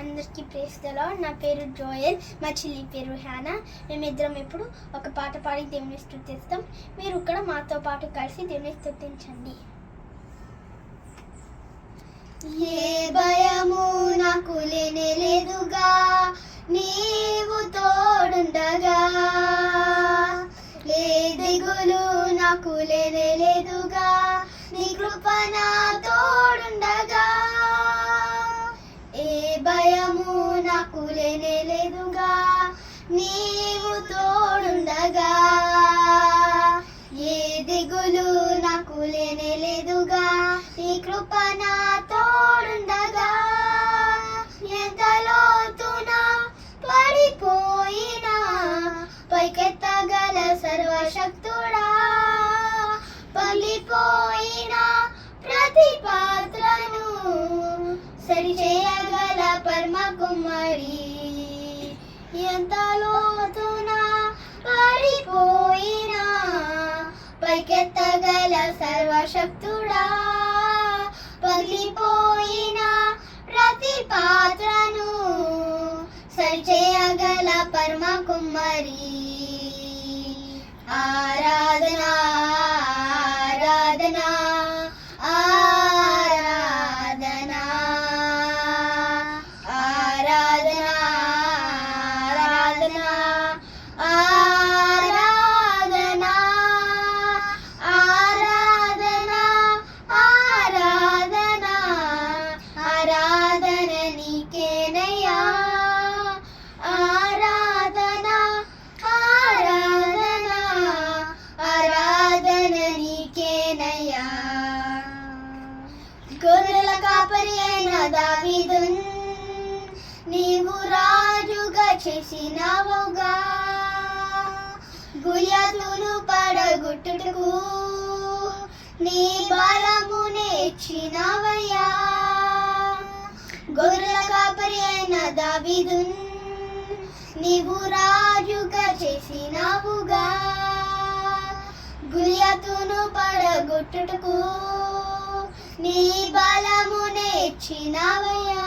అందరికీ ప్రేస్తలో నా పేరు జోయల్ మా చెల్లి పేరు హ్యానా మేమిద్దరం ఇప్పుడు ఒక పాట పాడి దేవుని స్థుతిస్తాం మీరు ఇక్కడ మాతో పాటు కలిసి దేవుని స్థుతించండి ఏ భయము నాకు లేనే లేదుగా నీవు తోడుండగా నాకు లేనే లేదుగా నీవు తోడుండగా. ఏ దిగులు నాకు లేనే లేదుగా నీ కృప నా తోడుండగా. ఎంత లోతున పడిపోయినా పైకెత్తగల సర్వశక్తుడా. పగిలిపోయిన ప్రతి పాత్రను సరిచేయగల పరమకు మరి ఎంత లోతున పారిపోయినా పైకెత్తగల సర్వశక్తుడా? పగిలిపోయిన ప్రతి పాత్రను సరిచేయగల పరమ కుమారి ఆ గొర్రెల కాపరి నీవు రాజుగా చేసినావుగా. గుయతులు పడగొట్టుటకు నీ బలము నేర్చినవయ్యా. గొర్రెల కాపరి అయిన నీవు రాజుగా చేసినావుగా. గుయతును పడగొట్టుటకు నీ బలము నేర్చినవయా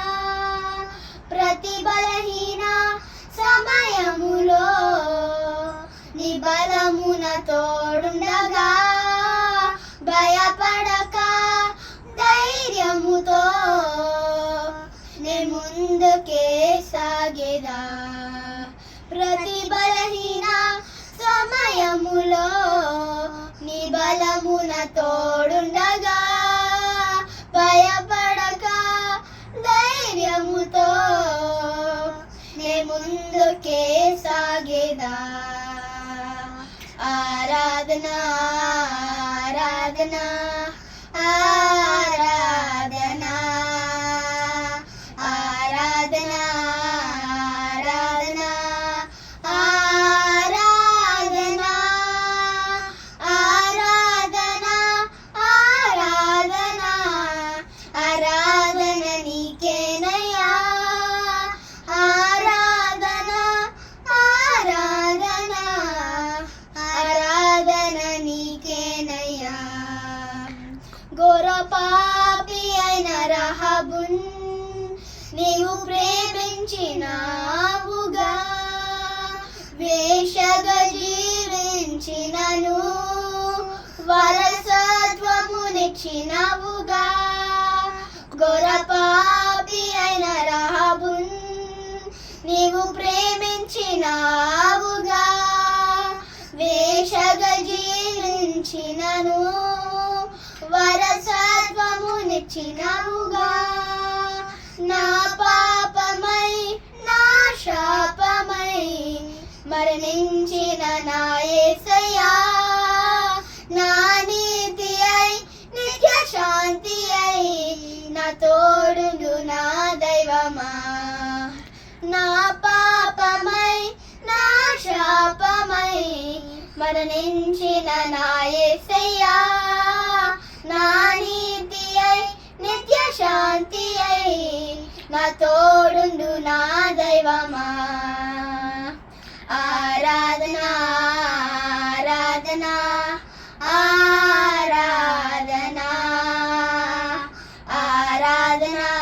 ప్రతి బలహీన సమయములో నీ బలమున తోడుండగా. భయపడక ధైర్యముతో నే ముందుకే సాగేదా. ప్రతి బలహీన సమయములో నీ బలమున తోడుండగా. આરાધના આરાધના ప్రేమించినావుగా వేషగా జీవించినను వరసత్వమునిచ్చినవుగా. ఘోర అయిన రహబున్ నీవు ప్రేమించినావుగా వేషగా జీవించినను వరసత్వమునిచ్చినవుగా. నా పాపమై నా శాపమై మరణించిన నా ఏసయా నా నీతి అయి నిత్య శాంతి అయి నా తోడును నా దైవమా. నా పాపమై నా శాపమై మరణించిన నా ఏసయ్యా. నా నీతి శాంతి అయి నా తోడుండు నా దైవమా. ఆరాధనా ఆరాధనా ఆరాధన ఆరాధనా.